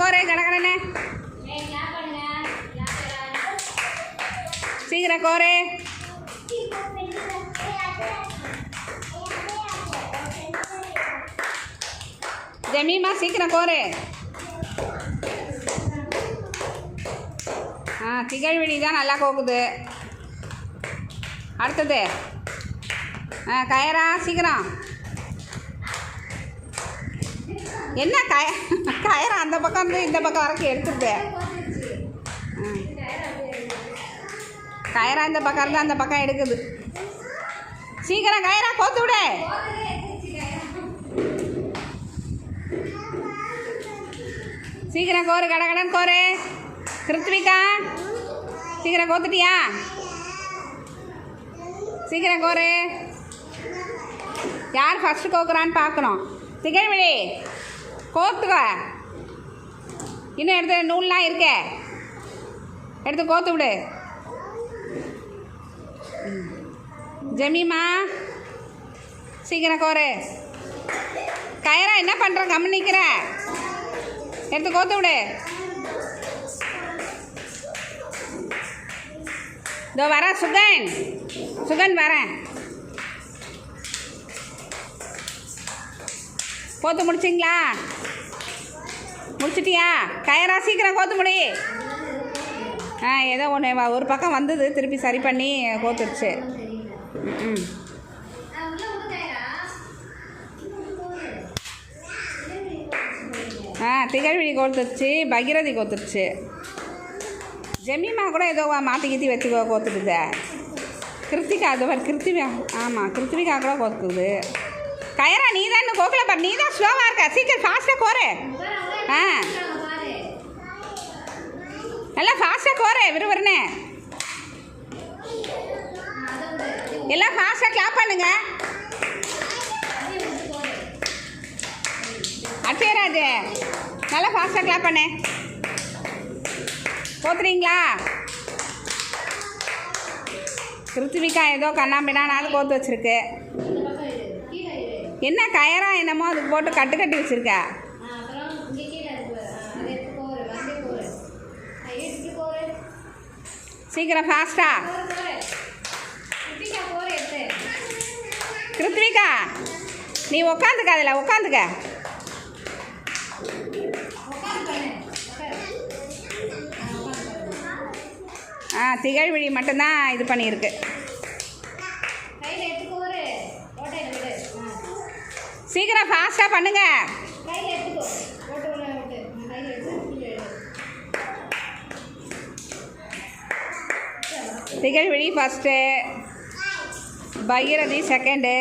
போகிறே கடகடனே சீக்கிரம் கோரே ஜமீமா சீக்கிரம் கோரு ஆ திகழ்வெளி தான் நல்லா கோக்குது அடுத்தது. ஆ கயரா சீக்கிரம். என்ன கய கய பக்கம் இருந்து இந்த பக்கம் வரைக்கும் எடுத்துருது கயரா இந்த பக்கம் இருந்தால் அந்த பக்கம் எடுக்குது. சீக்கிரம் கயரா கோத்து விடு. சீக்கிரம் கோரு கடகடன் கோரு. கிருத்விகா சீக்கிரம் கோத்துட்டியா? சீக்கிரம் கோரு. யார் ஃபஸ்ட்டு கோக்குறான்னு பார்க்கணும். திகழ்விழி கோத்துக்க. இன்னும் எடுத்து நூல்லாம் இருக்கே. எடுத்து கோத்து விடு. ஜமீமா சீக்கிரம் கோரு. கயரா என்ன பண்ணுற கம்மி நிற்கிற எடுத்து கோத்து விடு. இதோ வரேன் சுகன். சுகன் வரேன் போத்து முடிச்சிங்களா? முடிச்சிட்டியா? கயரா சீக்கிரம் கோத்து முடி ஆ ஏதோ ஒன்று ஒரு பக்கம் வந்தது திருப்பி சரி பண்ணி கோத்துருச்சு. ம். ஆ திகழ்விழி கோத்துருச்சு பகீரதி கோத்துருச்சு. ஜெமிமா கூட ஏதோ மாற்றி கீத்தி வச்சு கோ- கிருத்திகா அது பாரு கிருத்திகா ஆமாம் கிருத்திகா கூட கோத்துக்குது. கயரா நீ தான் இன்னும் கோக்கல பார் நீ தான் ஸ்லோவாக இருக்க? சீக்கிரம் ஃபாஸ்ட்டாக கோரு. ஆ. நல்லா ஃபாஸ்ட்டாக போகிறேன் விறுவிறுன்னு. எல்லாம் ஃபாஸ்ட்டாக கிளாப் பண்ணுங்க. அட்சயராஜ் நல்லா ஃபாஸ்ட்டாக கிளாப் பண்ணு. கோத்துறீங்களா? கிருத்திவிக்கா ஏதோ கண்ணாம்பினானாலும் கோத்து வச்சுருக்கு. என்ன கயரா என்னமோ அதுக்கு போட்டு கட்டு கட்டி வச்சிருக்க. சீக்கிரம் ஃபாஸ்டா கிருத்விகா நீ உக்காந்துக்க அதில் உக்காந்துக்க. ஆ திகழ்விழி மட்டும்தான் இது பண்ணியிருக்கு. சீக்கிரம் ஃபாஸ்ட்டாக பண்ணுங்க. திகழ்விழி ஃபஸ்ட்டு பகீரதி செகண்டு